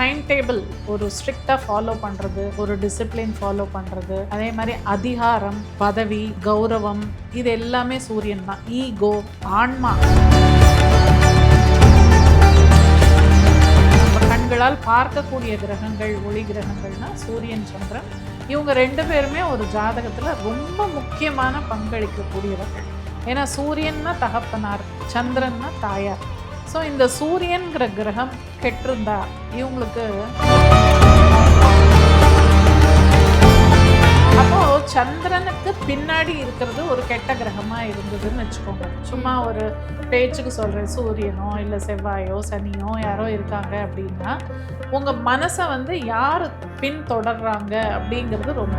Time table ஒரு ஸ்ட்ரிக்டாக follow பண்ணுறது ஒரு டிசிப்ளின் ஃபாலோ பண்ணுறது அதே மாதிரி அதிகாரம் பதவி கௌரவம் இது எல்லாமே சூரியன் தான். ஈகோ ஆன்மா. நம்ம கண்களால் பார்க்கக்கூடிய கிரகங்கள் ஒளி கிரகங்கள்னா சூரியன் சந்திரன். இவங்க ரெண்டு பேருமே ஒரு ஜாதகத்தில் ரொம்ப முக்கியமான பங்களிக்கக்கூடியவர்கள். ஏன்னா சூரியன்னா தகப்பனார் சந்திரன்னா தாயார். ஸோ இந்த சூரியன்கிற கிரகம் கெட்டிருந்தா இவங்களுக்கு அப்போ சந்திரனுக்கு பின்னாடி இருக்கிறது ஒரு கெட்ட கிரகமாக இருந்ததுன்னு வச்சுக்கோங்க. சும்மா ஒரு பேச்சுக்கு சொல்கிறேன் சூரியனோ இல்லை செவ்வாயோ சனியோ யாரோ இருக்காங்க அப்படின்னா உங்கள் மனசை வந்து யார் பின் தொடர்றாங்க அப்படிங்கிறது ரொம்ப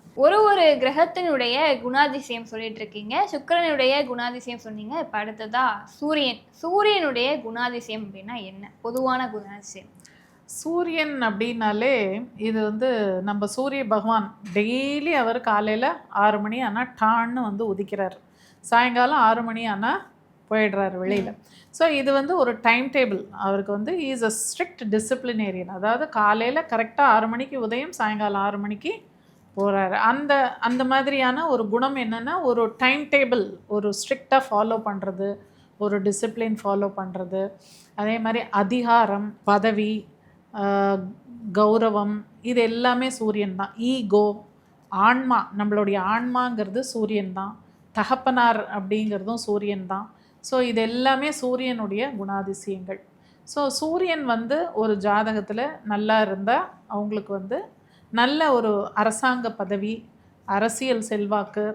ஒரு ஒரு கிரகத்தினுடைய குணாதிசயம் சொல்லிட்டு இருக்கீங்க சுக்கிரனுடைய குணாதிசயம் சொன்னீங்க. இப்போ அடுத்ததா சூரியன். சூரியனுடைய குணாதிசயம் அப்படின்னா என்ன? பொதுவான குணாதிசயம். சூரியன் அப்படின்னாலே இது வந்து நம்ம சூரிய பகவான் டெய்லி அவர் காலையில் ஆறு மணி ஆனால் டான்னு வந்து உதிக்கிறார். சாயங்காலம் ஆறு மணி ஆனால் போயிடுறாரு வெளியில். ஸோ இது வந்து ஒரு டைம் டேபிள் அவருக்கு வந்து இஸ் அ ஸ்ட்ரிக்ட் டிசிப்ளினேரியன் அதாவது காலையில் கரெக்டாக ஆறு மணிக்கு உதயம் சாயங்காலம் ஆறு மணிக்கு போகிறாரு அந்த அந்த மாதிரியான ஒரு குணம் என்னென்னா ஒரு டைம் டேபிள் ஒரு ஸ்ட்ரிக்டாக ஃபாலோ பண்ணுறது ஒரு டிசிப்ளின் ஃபாலோ பண்ணுறது அதே மாதிரி அதிகாரம் பதவி கௌரவம் இது எல்லாமே சூரியன் தான். ஈகோ ஆன்மா நம்மளுடைய ஆன்மாங்கிறது சூரியன் தான். தகப்பனார் அப்படிங்கிறதும் சூரியன் தான். ஸோ இது எல்லாமே சூரியனுடைய குணாதிசயங்கள். ஸோ சூரியன் வந்து ஒரு ஜாதகத்தில் நல்லா இருந்தால் அவங்களுக்கு வந்து நல்ல ஒரு அரசாங்க பதவி அரசியல் செல்வாக்கு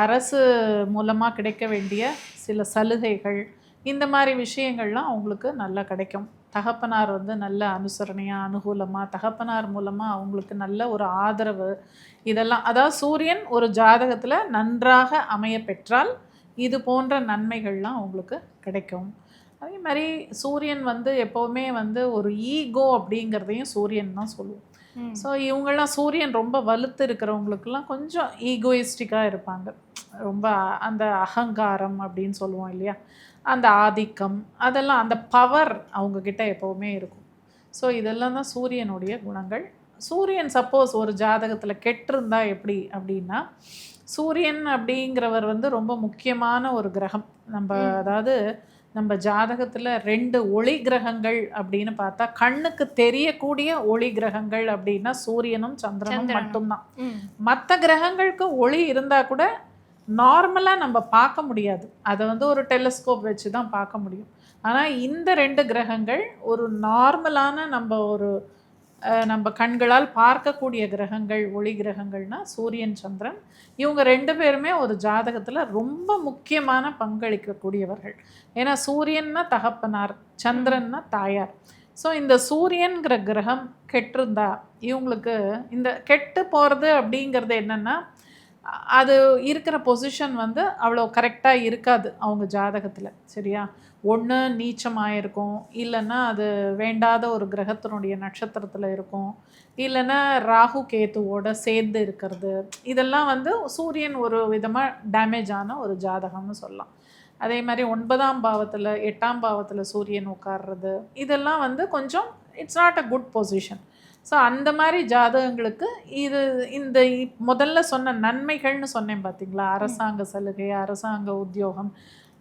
அரசு மூலமாக கிடைக்க வேண்டிய சில சலுகைகள் இந்த மாதிரி விஷயங்கள்லாம் அவங்களுக்கு நல்லா கிடைக்கும். தகப்பனார் வந்து நல்ல அனுசரணையாக அனுகூலமாக தகப்பனார் மூலமாக அவங்களுக்கு நல்ல ஒரு ஆதரவு இதெல்லாம். அதாவது சூரியன் ஒரு ஜாதகத்தில் நன்றாக அமைய பெற்றால் இது போன்ற நன்மைகள்லாம் அவங்களுக்கு கிடைக்கும். அதே மாதிரி சூரியன் வந்து எப்போவுமே வந்து ஒரு ஈகோ அப்படிங்கிறதையும் சூரியன் தான் சொல்லுவோம் ஸோ இவங்கெல்லாம் சூரியன் ரொம்ப வலுத்து இருக்கிறவங்களுக்கெல்லாம் கொஞ்சம் ஈகோயிஸ்டிக்காக இருப்பாங்க. ரொம்ப அந்த அகங்காரம் அப்படின்னு சொல்லுவோம் இல்லையா? அந்த ஆதிக்கம் அதெல்லாம் அந்த பவர் அவங்கக்கிட்ட எப்போவுமே இருக்கும். ஸோ இதெல்லாம் தான் சூரியனுடைய குணங்கள். சூரியன் சப்போஸ் ஒரு ஜாதகத்தில் கெட்டிருந்தா எப்படி அப்படின்னா சூரியன் அப்படிங்கிறவர் வந்து ரொம்ப முக்கியமான ஒரு கிரகம். நம்ம அதாவது நம்ம ஜாதகத்தில் ரெண்டு ஒளி கிரகங்கள் அப்படின்னு பார்த்தா கண்ணுக்கு தெரியக்கூடிய ஒளி கிரகங்கள் அப்படின்னா சூரியனும் சந்திரனும். மட்டும்தான். மற்ற கிரகங்களுக்கு ஒளி இருந்தால் கூட நார்மலாக நம்ம பார்க்க முடியாது அதை வந்து ஒரு டெலிஸ்கோப் வச்சு தான் பார்க்க முடியும் ஆனால் இந்த ரெண்டு கிரகங்கள் ஒரு நார்மலான நம்ம ஒரு நம்ம கண்களால் பார்க்கக்கூடிய கிரகங்கள் ஒளி கிரகங்கள்னா சூரியன் சந்திரன். இவங்க ரெண்டு பேருமே ஒரு ஜாதகத்தில் ரொம்ப முக்கியமான பங்களிக்கக்கூடியவர்கள். ஏன்னா சூரியன்னா தகப்பனார் சந்திரன்னா தாயார். ஸோ இந்த சூரியன்கிற கிரகம் கெட்டிருந்தா இவங்களுக்கு இந்த கெட்டு போகிறது அப்படிங்கிறது என்னென்னா அது இருக்கிற பொசிஷன் வந்து அவ்வளோ கரெக்டாக இருக்காது அவங்க ஜாதகத்தில் சரியா? ஒன்று நீச்சமாக இருக்கும் இல்லைன்னா அது வேண்டாத ஒரு கிரகத்தினுடைய நட்சத்திரத்தில் இருக்கும் இல்லைன்னா ராகு கேத்துவோட சேர்ந்து இருக்கிறது. இதெல்லாம் வந்து சூரியன் ஒரு விதமாக டேமேஜ் ஆன ஒரு ஜாதகம்னு சொல்லலாம். அதே மாதிரி ஒன்பதாம் பாவத்தில் எட்டாம் பாவத்தில் சூரியன் உட்கார்றது இதெல்லாம் வந்து கொஞ்சம் it's not a good position so அந்த மாதிரி ஜாதகங்களுக்கு இது இந்த முதல்ல சொன்ன நன்மைகள்னு சொன்னேன் பார்த்தீங்களா அரசாங்க சலுகை அரசாங்க உத்தியோகம்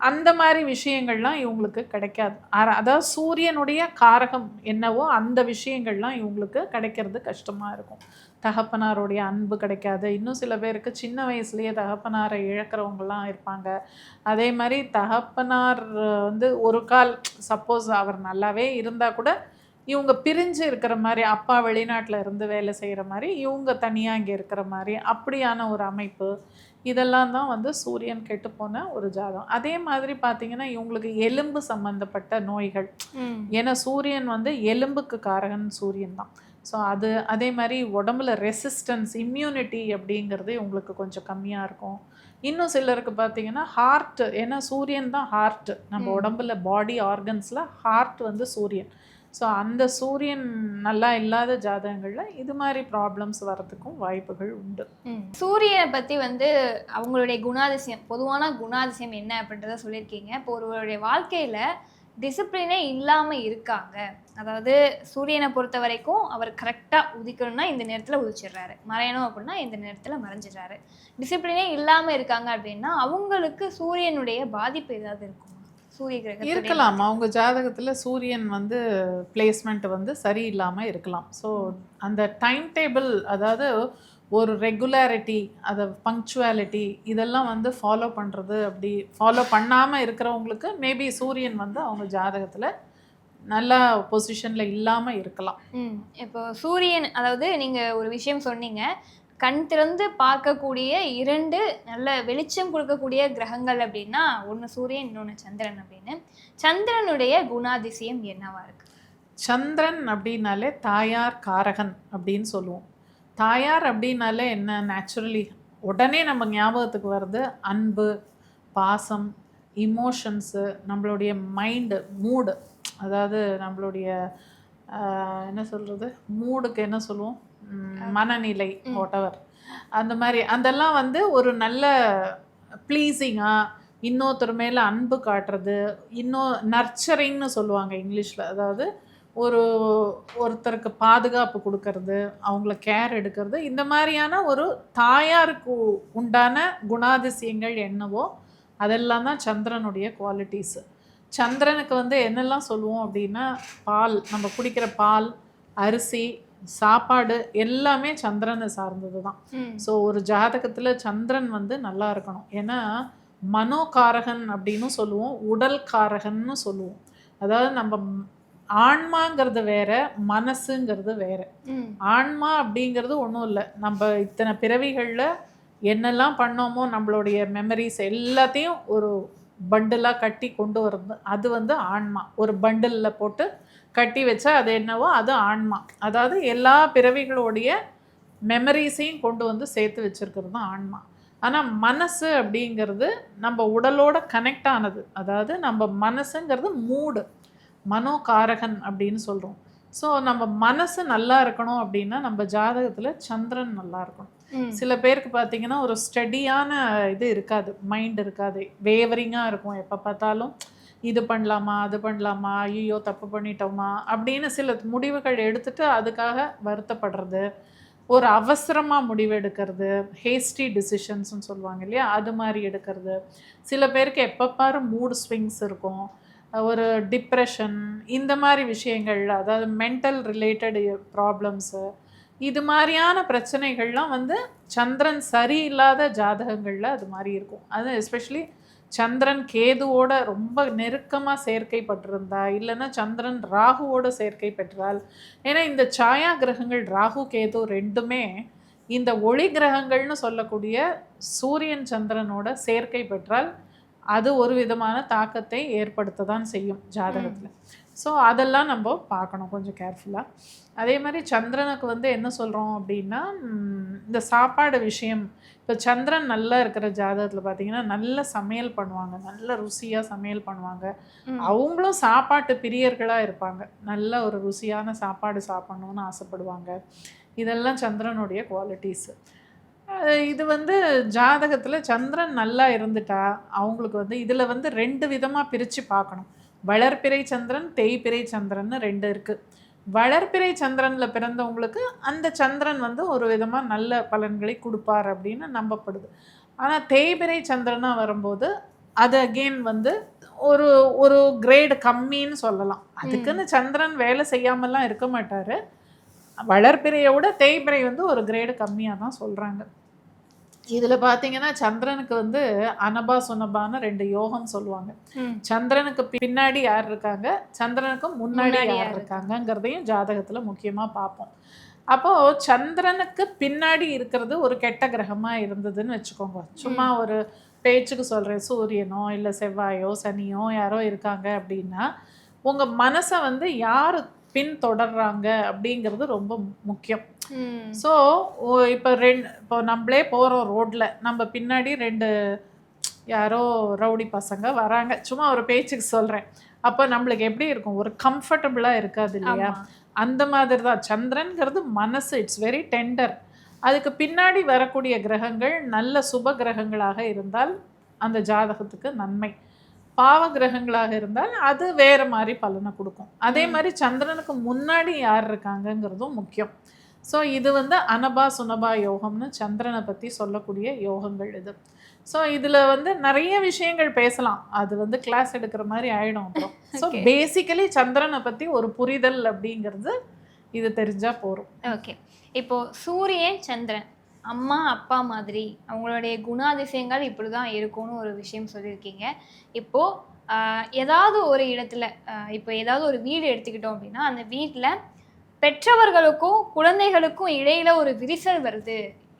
அந்த மாதிரி விஷயங்கள்லாம் இவங்களுக்கு கிடைக்காது. அதாவது சூரியனுடைய காரகம் என்னவோ அந்த விஷயங்கள்லாம் இவங்களுக்கு கிடைக்கிறது கஷ்டமாக இருக்கும். தகப்பனாருடைய அன்பு கிடைக்காது. இன்னும் சில பேருக்கு சின்ன வயசுலேயே தகப்பனாரை இழக்கிறவங்கலாம் இருப்பாங்க. அதே மாதிரி தகப்பனார் வந்து ஒரு கால் சப்போஸ் அவர் நல்லாவே இருந்தால் கூட இவங்க பிரிஞ்சு இருக்கிற மாதிரி அப்பா வெளிநாட்டில் இருந்து வேலை செய்கிற மாதிரி இவங்க தனியாக இங்கே இருக்கிற மாதிரி அப்படியான ஒரு அமைப்பு இதெல்லாம் தான் வந்து சூரியன் கெட்டுப்போன ஒரு ஜாதகம். அதே மாதிரி பார்த்தீங்கன்னா இவங்களுக்கு எலும்பு சம்பந்தப்பட்ட நோய்கள். ஏன்னா சூரியன் வந்து எலும்புக்கு காரகன் சூரியன் தான். ஸோ அது அதே மாதிரி உடம்புல ரெசிஸ்டன்ஸ் இம்யூனிட்டி அப்படிங்கிறது உங்களுக்கு கொஞ்சம் கம்மியாக இருக்கும். இன்னும் சிலருக்கு பார்த்தீங்கன்னா ஹார்ட் ஏன்னா சூரியன் தான் ஹார்ட் நம்ம. உடம்புல பாடி ஆர்கன்ஸில் ஹார்ட் வந்து சூரியன். ஸோ அந்த சூரியன் நல்லா இல்லாத ஜாதகங்களில் இது மாதிரி ப்ராப்ளம்ஸ் வரதுக்கும் வாய்ப்புகள் உண்டு. சூரியனை பற்றி வந்து அவங்களுடைய குணாதிசயம் பொதுவான குணாதிசயம் என்ன அப்படின்றத சொல்லியிருக்கீங்க. இப்போ ஒருவருடைய வாழ்க்கையில் டிசிப்ளினே இல்லாமல் இருக்காங்க. அதாவது சூரியனை பொறுத்த வரைக்கும் அவர் கரெக்டாக உதிக்கணும்னா இந்த நேரத்தில் உதிச்சிடுறாரு. மறையணும் அப்படின்னா இந்த நேரத்தில் மறைஞ்சிடுறாரு. டிசிப்ளினே இல்லாமல் இருக்காங்க அப்படின்னா அவங்களுக்கு சூரியனுடைய பாதிப்பு ஏதாவது இருக்கும்? சூரிய கிரகத்துடைய இருக்கலாம் அவங்க ஜாதகத்தில் சூரியன் வந்து பிளேஸ்மெண்ட் வந்து சரியில்லாமல் இருக்கலாம். ஸோ அந்த டைம் டேபிள் அதாவது ஒரு ரெகுலாரிட்டி அதை பங்க்சுவாலிட்டி இதெல்லாம் வந்து ஃபாலோ பண்ணுறது அப்படி ஃபாலோ பண்ணாமல் இருக்கிறவங்களுக்கு மேபி சூரியன் வந்து அவங்க ஜாதகத்தில் நல்ல பொசிஷனில் இல்லாமல் இருக்கலாம். இப்போ சூரியன் அதாவது நீங்கள் ஒரு விஷயம் சொன்னீங்க. கண் திறந்து பார்க்கக்கூடிய இரண்டு நல்ல வெளிச்சம் கொடுக்கக்கூடிய கிரகங்கள் அப்படின்னா ஒன்று சூரியன் இன்னொன்று சந்திரன் அப்படின்னு. சந்திரனுடைய குணாதிசயம் என்னவா இருக்கு? சந்திரன் அப்படின்னாலே தாயார் காரகன் அப்படின்னு சொல்லுவோம். தாயார் அப்படின்னாலே என்ன? நேச்சுரலி உடனே நம்ம ஞாபகத்துக்கு வருது அன்பு பாசம் இமோஷன்ஸு நம்மளுடைய மைண்டு மூடு அதாவது நம்மளுடைய என்ன சொல்கிறது மூடுக்கு என்ன சொல்லுவோம்? மனநிலை ம். ஒட்டவர் அந்த மாதிரி அதெல்லாம் வந்து ஒரு நல்ல ப்ளீஸிங்காக இன்னொருத்தர் மேலே அன்பு காட்டுறது இன்னும் நர்ச்சரிங்னு சொல்லுவாங்க இங்கிலீஷில். அதாவது ஒரு ஒருத்தருக்கு பாதுகாப்பு கொடுக்கறது அவங்கள கேர் எடுக்கிறது இந்த மாதிரியான ஒரு தாயாருக்கு உண்டான குணாதிசயங்கள் என்னவோ அதெல்லாம் தான் சந்திரனுடைய குவாலிட்டிஸு சந்திரனுக்கு வந்து என்னெல்லாம் சொல்லுவோம் அப்படின்னா பால் நம்ம குடிக்கிற பால் அரிசி சாப்பாடு எல்லாமே சந்திரனை சார்ந்தது தான் ஸோ ஒரு ஜாதகத்தில் சந்திரன் வந்து நல்லா இருக்கணும். ஏன்னா மனோகாரகன் அப்படின்னு சொல்லுவோம் உடல் காரகன்னு சொல்லுவோம். அதாவது நம்ம ஆன்மாங்கிறது வேற மனசுங்கிறது வேற. ஆன்மா அப்படிங்கிறது ஒன்றும் இல்லை. நம்ம இத்தனை பிறவிகளில் என்னெல்லாம் பண்ணோமோ நம்மளுடைய மெமரிஸ் எல்லாத்தையும் ஒரு பண்டிலாக கட்டி கொண்டு வரது அது வந்து ஆன்மா. ஒரு பண்டிலில் போட்டு கட்டி வச்சா அது என்னவோ அது ஆன்மா. அதாவது எல்லா பிறவிகளுடைய மெமரிஸையும் கொண்டு வந்து சேர்த்து வச்சிருக்கிறது தான் ஆன்மா. ஆனால் மனசு அப்படிங்கிறது நம்ம உடலோட கனெக்ட் ஆனது. அதாவது நம்ம மனசுங்கிறது மூடு. மனோகாரகன் அப்படின்னு சொல்கிறோம் ஸோ நம்ம மனசு நல்லா இருக்கணும் அப்படின்னா நம்ம ஜாதகத்தில் சந்திரன் நல்லா இருக்கணும். சில பேருக்கு பார்த்தீங்கன்னா ஒரு ஸ்டடியான இது இருக்காது மைண்ட் இருக்காது. வேவரிங்காக இருக்கும். எப்போ பார்த்தாலும் இது பண்ணலாமா அது பண்ணலாமா ஐயோ தப்பு பண்ணிட்டோமா அப்படின்னு சில முடிவுகள் எடுத்துட்டு அதுக்காக வருத்தப்படுறது ஒரு அவசரமாக முடிவு எடுக்கிறது ஹேஸ்டி டிசிஷன்ஸ்னு சொல்லுவாங்க இல்லையா? அது மாதிரி எடுக்கிறது. சில பேருக்கு எப்போ பாரு மூட் ஸ்விங்ஸ் இருக்கும். ஒரு டிப்ரெஷன் இந்த மாதிரி விஷயங்கள் அதாவது மென்டல் ரிலேட்டட் ப்ராப்ளம்ஸு இது மாதிரியான பிரச்சனைகள்லாம் வந்து சந்திரன் சரியில்லாத ஜாதகங்களில் அது மாதிரி இருக்கும். அது எஸ்பெஷலி சந்திரன் கேதுவோட ரொம்ப நெருக்கமாக சேர்க்கை பட்டிருந்தா இல்லைன்னா சந்திரன் ராகுவோட சேர்க்கை பெற்றால் ஏன்னா இந்த சாயா கிரகங்கள் ராகு கேது ரெண்டுமே இந்த ஒளி கிரகங்கள்னு சொல்லக்கூடிய சூரியன் சந்திரனோட சேர்க்கை பெற்றால் அது ஒரு விதமான தாக்கத்தை ஏற்படுத்த தான் செய்யும் ஜாதகத்தில். ஸோ அதெல்லாம் நம்ம பார்க்கணும் கொஞ்சம் கேர்ஃபுல்லாக அதே மாதிரி சந்திரனுக்கு வந்து என்ன சொல்கிறோம் அப்படின்னா இந்த சாப்பாடு விஷயம். இப்போ சந்திரன் நல்லா இருக்கிற ஜாதகத்தில் பார்த்தீங்கன்னா நல்ல சமையல் பண்ணுவாங்க. நல்ல ருசியாக சமையல் பண்ணுவாங்க. அவங்களும் சாப்பாட்டு பிரியர்களாக இருப்பாங்க. நல்ல ஒரு ருசியான சாப்பாடு சாப்பிடணும்னு ஆசைப்படுவாங்க. இதெல்லாம் சந்திரனுடைய குவாலிட்டிஸு இது வந்து ஜாதகத்தில் சந்திரன் நல்லா இருந்துட்டா அவங்களுக்கு வந்து இதில் வந்து ரெண்டு விதமாக பிரித்து பார்க்கணும். வளர்பிறை சந்திரன் தேய்பிறை சந்திரன்னு ரெண்டு இருக்குது வளர்பிறை சந்திரனில் பிறந்தவங்களுக்கு அந்த சந்திரன் வந்து ஒரு விதமாக நல்ல பலன்களை கொடுப்பார் அப்படின்னு நம்பப்படுது. ஆனால் தேய்பிறை சந்திரனாக வரும்போது அது அகெயின் வந்து ஒரு ஒரு கிரேடு கம்மின்னு சொல்லலாம். அதுக்குன்னு சந்திரன் வேலை செய்யாமலாம் இருக்க மாட்டார். வளர்பிறையை விட தேய்பிறை வந்து ஒரு கிரேடு கம்மியாக தான் சொல்கிறாங்க இதில் பார்த்தீங்கன்னா சந்திரனுக்கு வந்து அனபா சுனபான்னு ரெண்டு யோகம் சொல்லுவாங்க. சந்திரனுக்கு பின்னாடி யார் இருக்காங்க? சந்திரனுக்கு முன்னாடி யார் இருக்காங்கங்கிறதையும் ஜாதகத்தில் முக்கியமாக பார்ப்போம் அப்போது சந்திரனுக்கு பின்னாடி இருக்கிறது ஒரு கெட்ட கிரகமாக இருந்ததுன்னு வச்சுக்கோங்க. சும்மா ஒரு பேச்சுக்கு சொல்கிறேன் சூரியனோ இல்லை செவ்வாயோ சனியோ யாரோ இருக்காங்க அப்படின்னா உங்கள் மனசை வந்து யார் பின் தொடர்றாங்க அப்படிங்கிறது ரொம்ப முக்கியம். ஸோ இப்போ ரெண்டு இப்போ நம்மளே போகிறோம் ரோட்டில் நம்ம பின்னாடி ரெண்டு யாரோ ரவுடி பசங்க வராங்க. சும்மா ஒரு பேச்சுக்கு சொல்கிறேன் அப்போ நம்மளுக்கு எப்படி இருக்கும்? ஒரு கம்ஃபர்டபுளாக இருக்காது இல்லையா. அந்த மாதிரி தான். சந்திரன்கிறது மனசு இட்ஸ் வெரி டெண்டர் அதுக்கு பின்னாடி வரக்கூடிய கிரகங்கள் நல்ல சுப கிரகங்களாக இருந்தால் அந்த ஜாதகத்துக்கு நன்மை. பாவ கிரகங்களாக இருந்தால் அது வேற மாதிரி பலனை கொடுக்கும். அதே மாதிரி சந்திரனுக்கு முன்னாடி யார் இருக்காங்கங்கிறதும் முக்கியம். ஸோ இது வந்து அனபா சுனபா யோகம்னு சந்திரனை பற்றி சொல்லக்கூடிய யோகங்கள் இது. ஸோ இதில் வந்து நிறைய விஷயங்கள் பேசலாம். அது வந்து கிளாஸ் எடுக்கிற மாதிரி ஆயிடும் அப்புறம் ஸோ. பேசிக்கலி சந்திரனை பற்றி ஒரு புரிதல் அப்படிங்கிறது இது தெரிஞ்சால் போகிறோம் ஓகே இப்போ சூரியன் சந்திரன். அம்மா அப்பா மாதிரி அவங்களுடைய குணாதிசயங்கள் இப்படி தான் இருக்கும்னு ஒரு விஷயம் சொல்லியிருக்கீங்க. இப்போது ஏதாவது ஒரு இடத்துல இப்போ ஏதாவது ஒரு வீடு எடுத்துக்கிட்டோம் அப்படின்னா அந்த வீட்டில் பெற்றவர்களுக்கும் குழந்தைகளுக்கும் இடையில் ஒரு விரிசல் வருது.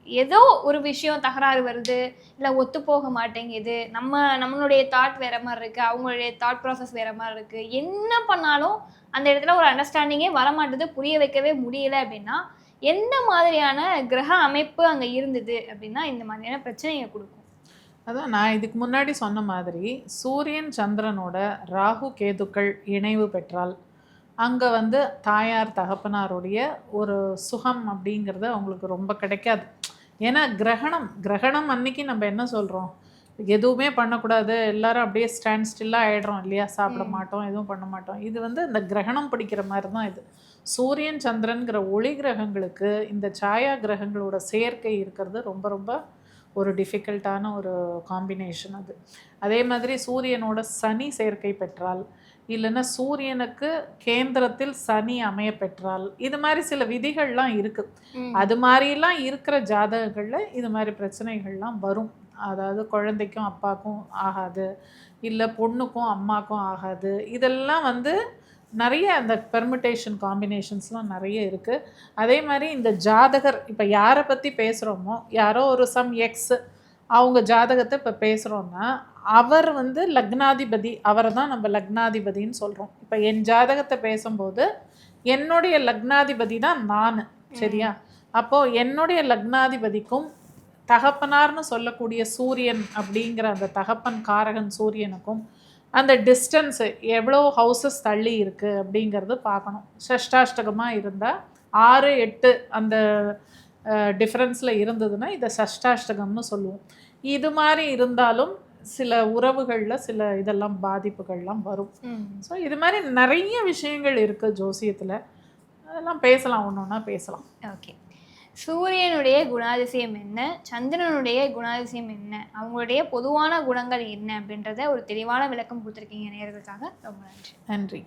ஏதோ ஒரு விஷயம் தகராறு வருது. இல்லை ஒத்து போக மாட்டேங்குது. நம்ம நம்மளுடைய தாட் வேற மாதிரி இருக்கு. அவங்களுடைய தாட் ப்ராசஸ் வேற மாதிரி இருக்கு. என்ன பண்ணாலும் அந்த இடத்துல ஒரு அண்டர்ஸ்டாண்டிங்கே வரமாட்டுது. புரிய வைக்கவே முடியல அப்படின்னா எந்த மாதிரியான கிரக அமைப்பு அங்கே இருந்தது அப்படின்னா இந்த மாதிரியான பிரச்சனையை கொடுக்கும். அதான் நான் இதுக்கு முன்னாடி சொன்ன மாதிரி சூரியன் சந்திரனோட ராகு கேதுக்கள் இணைவு பெற்றால் அங்கே வந்து தாயார் தகப்பனாருடைய ஒரு சுகம் அப்படிங்கிறது அவங்களுக்கு ரொம்ப கிடைக்காது. ஏன்னா கிரகணம் கிரகணம் அன்னைக்கு நம்ம என்ன சொல்கிறோம் எதுவுமே பண்ணக்கூடாது. எல்லாரும் அப்படியே ஸ்டாண்ட் ஸ்டில்லாக ஆயிடுறோம் இல்லையா? சாப்பிட. மாட்டோம் எதுவும் பண்ண மாட்டோம். இது வந்து இந்த கிரகணம் பிடிக்கிற மாதிரி தான் இது. சூரியன் சந்திரன்கிற ஒளி கிரகங்களுக்கு இந்த சாயா கிரகங்களோட சேர்க்கை இருக்கிறது ரொம்ப ரொம்ப ஒரு டிஃபிகல்ட்டான ஒரு காம்பினேஷன் அது. அதே மாதிரி சூரியனோட சனி சேர்க்கை பெற்றால் இல்லைன்னா சூரியனுக்கு கேந்திரத்தில் சனி அமைய பெற்றால் இது மாதிரி சில விதிகள்லாம் இருக்குது அது மாதிரிலாம் இருக்கிற ஜாதகங்களில் இது மாதிரி பிரச்சனைகள்லாம் வரும். அதாவது குழந்தைக்கும் அப்பாக்கும் ஆகாது இல்லை பொண்ணுக்கும் அம்மாக்கும் ஆகாது. இதெல்லாம் வந்து நிறைய அந்த பெர்முட்டேஷன் காம்பினேஷன்ஸ்லாம் நிறைய இருக்குது அதே மாதிரி இந்த ஜாதகர் இப்போ யாரை பற்றி பேசுகிறோமோ யாரோ ஒரு சம் எக்ஸ் அவங்க ஜாதகத்தை இப்போ பேசுகிறோன்னா அவர் வந்து லக்னாதிபதி அவரை தான் நம்ம லக்னாதிபதின்னு சொல்கிறோம் இப்போ என் ஜாதகத்தை பேசும்போது என்னுடைய லக்னாதிபதி தான் நான் சரியா? அப்போது என்னுடைய லக்னாதிபதிக்கும் தகப்பனார்னு சொல்லக்கூடிய சூரியன் அப்படிங்கிற அந்த தகப்பன் காரகன் சூரியனுக்கும் அந்த டிஸ்டன்ஸு எவ்வளோ ஹவுசஸ் தள்ளி இருக்குது அப்படிங்கிறது பார்க்கணும். ஷஷ்டாஷ்டகமாக இருந்தால் ஆறு எட்டு அந்த டிஃப்ரென்ஸில் இருந்ததுன்னா இதை சஷ்டாஷ்டகம்னு சொல்லுவோம். இது மாதிரி இருந்தாலும் சில உறவுகளில் சில இதெல்லாம் பாதிப்புகள்லாம் வரும். ஸோ இது மாதிரி நிறைய விஷயங்கள் இருக்குது ஜோசியத்தில். அதெல்லாம் பேசலாம் ஒன்று ஒன்றா பேசலாம். ஓகே. சூரியனுடைய குணாதிசயம் என்ன? சந்திரனுடைய குணாதிசயம் என்ன? அவங்களுடைய பொதுவான குணங்கள் என்ன? அப்படின்றத ஒரு தெளிவான விளக்கம் கொடுத்துருக்கீங்க நேரத்துக்காக ரொம்ப நன்றி. நன்றி.